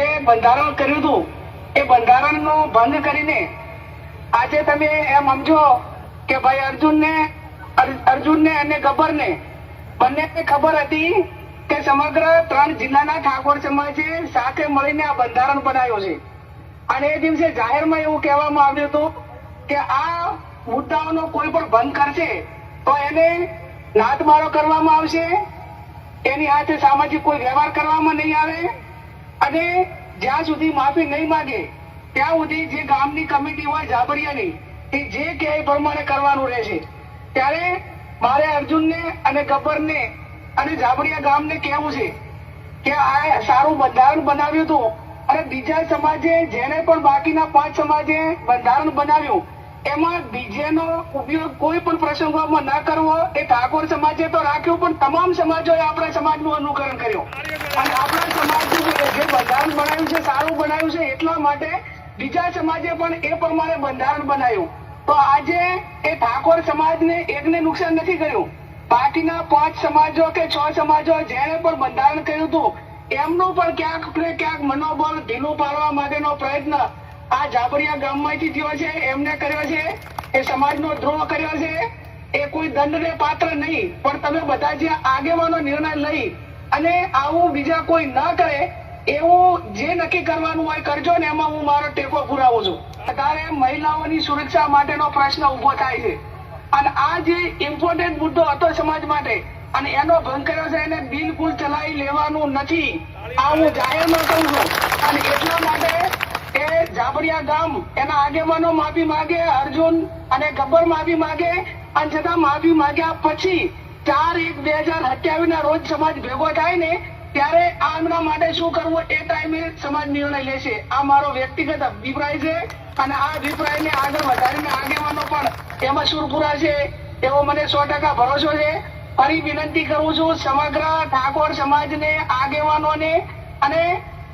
જે બંધારણ કર્યું હતું, એ બંધારણનો ભંગ કરીને આજે તમે એમ સમજો કે ભાઈ અર્જુનને અર્જુનને અને ગબ્બરને બંનેને ખબર હતી કે સમગ્ર ત્રણ જિલ્લાના ઠાકોર સમાજે સાથે મળીને આ બંધારણ બનાવ્યો છે. અને એ દિવસે જાહેરમાં એવું કહેવામાં આવ્યું હતું કે આ મુદ્દાઓનો કોઈ પણ ભંગ કરશે તો એને નાદમારો કરવામાં આવશે, એની સાથે સામાજિક કોઈ વ્યવહાર કરવામાં નહીં આવે અને જ્યાં સુધી માફી નહીં માગે, ત્યાં સુધી જે ગામની કમિટી હોય જાબરિયાની, એ જે કે એ પ્રમાણે કરવાનું રહેશે. ત્યારે મારે અર્જુનને અને ગબ્બરને અને જાબરિયા ગામને કહેવું છે કે આ સારું બંધારણ બનાવ્યું હતું અને બીજા સમાજે જેને પણ બાકીના પાંચ સમાજે બંધારણ બનાવ્યું, એમાં બીજેનો ઉપયોગ કોઈ પણ પ્રસંગોમાં ન કરવો, એ ઠાકોર સમાજે તો રાખ્યું, પણ તમામ સમાજોએ આપણા સમાજનું અનુકરણ કર્યું. અને આપણા સમાજનું જે જે બંધારણ બનાવ્યું છે સારું બનાવ્યું છે, એટલા માટે બીજા સમાજે પણ એ પ્રમાણે બંધારણ બનાવ્યું. તો આજે એ ઠાકોર સમાજને એકને નુકસાન નથી કર્યું. બાકીના પાંચ સમાજો કે છ સમાજો જેને પણ બંધારણ કર્યું હતું, એમનું પણ ક્યાંક ને ક્યાંક મનોબળ ઢીલું પાડવા માટેનો પ્રયત્ન આ જાબરિયા ગામમાંથી થયો છે, એમને કર્યો છે, એ સમાજનો દ્રોહ કર્યો છે. એ કોઈ દંડને પાત્ર નહીં, પણ તમે બધા જે આગેવાનો નિર્ણય લઈ અને આવું બીજા કોઈ ન કરે એવું જે નક્કી કરવાનું હોય કરજો ને એમાં હું મારો ટેકો પુરાવું છું. અત્યારે મહિલાઓની સુરક્ષા માટેનો પ્રશ્ન ઊભો થાય છે. અને આ જે ઇમ્પોર્ટન્ટ મુદ્દો હતો સમાજ માટે, અને એનો ભંગ કર્યો છે એને બિલકુલ ચલાવી લેવાનું નથી. આ હું જાહેરમાં કહું છું. અને એટલા માટે એ જાબડિયા ગામ એના આગેવાનો માફી માંગે, અર્જુન અને ગબ્બર માફી માગે અને છતાં માફી માંગ્યા પછી ચાર એક બે હજાર ના રોજ સમાજ ભેગો થાય ને ત્યારે આમના માટે શું કરવું એ ટાઈમે સમાજ નિર્ણય લેશે. આ મારો વ્યક્તિગત અભિપ્રાય છે અને આ અભિપ્રાયને આગળ વધારીને આગેવાનો પણ એમાં સુરપુરા છે. એવો મને સો ટકા ભરોસો છે. ફરી વિનંતી કરું છું સમગ્ર ઠાકોર સમાજને, આગેવાનોને અને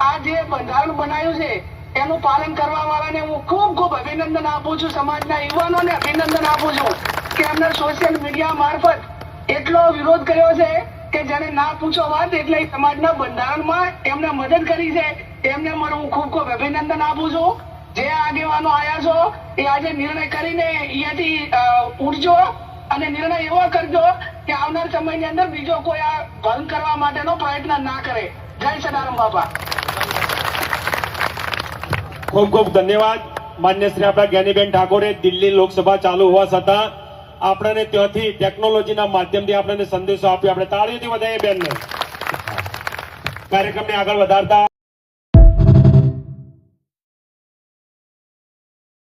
આ જે બંધારણ બનાવ્યું છે એનું પાલન કરવા વાળાને હું ખૂબ ખૂબ અભિનંદન આપું છું. સમાજના યુવાનોને અભિનંદન આપું છું કે એમને સોશિયલ મીડિયા મારફત એટલો વિરોધ કર્યો છે કે જેને ના પૂછો વાત એટલે સમાજના બંધારણમાં એમને મદદ કરી છે. એમને મને હું ખૂબ ખૂબ અભિનંદન આપું છું. જે આગેવાનો આવ્યા છો, એ આજે નિર્ણય કરીને અહીંયાથી ઉઠજો અને નિર્ણય એવો કરજો કે આવનાર સમયની અંદર બીજો કોઈ આ ભંગ કરવા માટેનો પ્રયત્ન ના કરે. જય સદારામ બાપા. ખૂબ ખૂબ ધન્યવાદ. માન્ય શ્રી આપણા જ્ઞાનીબેન ઠાકોરે દિલ્હી લોકસભા ચાલુ હોવા છતાં આપણને ત્યાંથી ટેકનોલોજીના માધ્યમથી આપણને સંદેશો આપ્યો આપણે તાળીઓથી વધારીએ બેનને. કાર્યક્રમને આગળ વધારતા